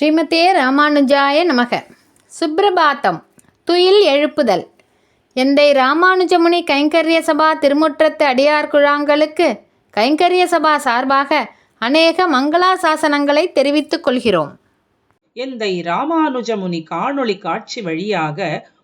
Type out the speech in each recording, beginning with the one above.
ஸ்ரீமதே ராமானுஜாய நமக. சுப்ரபாத்தம். துயில் எழுப்புதல். எந்தை ராமானுஜமுனி கைங்கரிய சபா திருமுற்றத்து அடியார் குழாங்களுக்கு கைங்கரிய சபா சார்பாக அநேக மங்களாசாசனங்களை தெரிவித்துக் கொள்கிறோம். எந்தை ராமானுஜமுனி காணொளி காட்சி வழியாக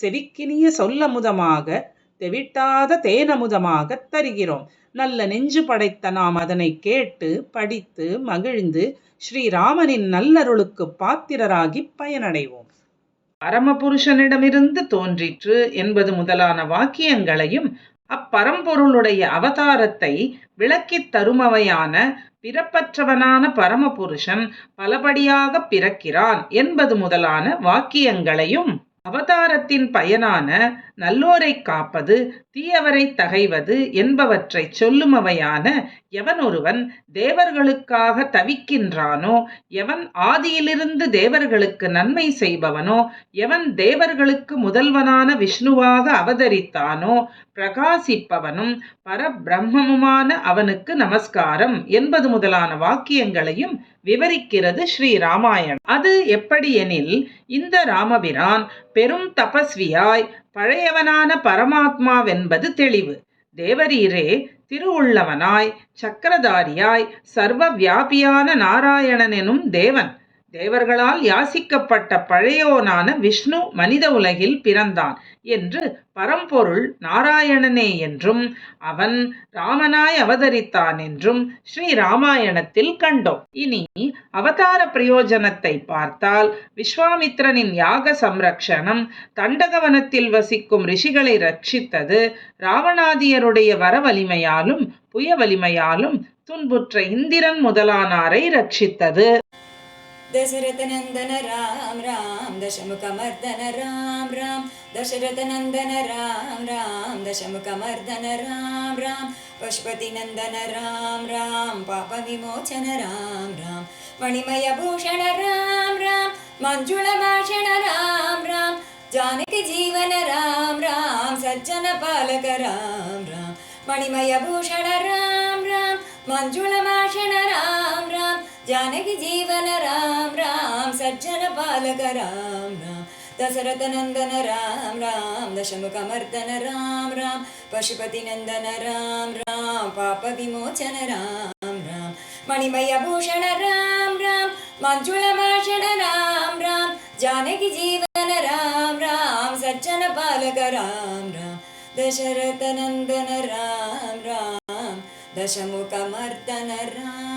செவிக்கினிய சொல்லமுதமாக தெவிட்டாத தேனமுதமாகத் தருகிறோம். நல்ல நெஞ்சு படைத்த நாம் அதனை கேட்டு படித்து மகிழ்ந்து ஸ்ரீராமனின் நல்லருளுக்கு பாத்திரராகி பயனடைவோம். பரமபுருஷனிடமிருந்து தோன்றிற்று என்பது முதலான வாக்கியங்களையும் அப்பரம்பொருளுடைய அவதாரத்தை விளக்கித் தருமவையான பிறப்பற்றவனான பரமபுருஷன் பலபடியாக பிறக்கிறான் என்பது முதலான வாக்கியங்களையும் அவதாரத்தின் பயனான நல்லோரை காப்பது தீயவரை தகைவது என்பவற்றைச் சொல்லுமவையான எவனொருவன் தேவர்களுக்காக தவிக்கின்றானோ எவன் ஆதியிலிருந்து தேவர்களுக்கு நன்மை செய்பவனோ எவன் தேவர்களுக்கு முதல்வனான விஷ்ணுவாக அவதரித்தானோ பிரகாசிப்பவனும் பரபிரம்மமுமான அவனுக்கு நமஸ்காரம் என்பது முதலான வாக்கியங்களையும் விவரிக்கிறது ஸ்ரீ ராமாயணம். அது எப்படியெனில் இந்த ராமபிரான் பெரும் தபஸ்வியாய் பழையவனான பரமாத்மாவென்பது தெளிவு. தேவரீரே திருவுள்ளவனாய் சக்கரதாரியாய் சர்வ வியாபியான நாராயணனெனும் தேவன். தேவர்களால் யாசிக்கப்பட்ட பழையோனான விஷ்ணு மனித உலகில் பிறந்தான் என்று பரம்பொருள் நாராயணனே என்றும் அவன் ராமனாய் அவதரித்தான் என்றும் ஸ்ரீ ராமாயணத்தில் கண்டோம். இனி அவதார பிரயோஜனத்தை பார்த்தால் விஸ்வாமித்திரனின் யாக சம்ரக்ஷணம் தண்டகவனத்தில் வசிக்கும் ரிஷிகளை ரட்சித்தது ராவணாதியருடைய வரவலிமையாலும் புய வலிமையாலும் துன்புற்ற இந்திரன் முதலானாரை ரட்சித்தது. दशरथनन्दन राम राम दशमुखमर्दन राम राम दशरथनन्दन राम राम दशमुखमर्दन राम राम पशुपतिनन्दन राम राम पापविमोचन राम राम मणिमयभूषण राम राम मञ्जुळभाषण राम राम जानकीजीवन राम राम सज्जनपालक राम राम मणिमयभूषण राम राम मञ्जुळभाषण राम राम जानकी जीवन राम राम सज्जन पालक राम राम दशरथनन्दन राम राम दशमुखमर्दन राम राम पशुपतिनन्दन राम राम पापविमोचन राम राम मणिमयभूषण राम राम मञ्जुळभाषण राम राम जानकी जीवन राम राम सज्जन पालक राम राम दशरथनन्दन राम राम दशमुखमर्दन राम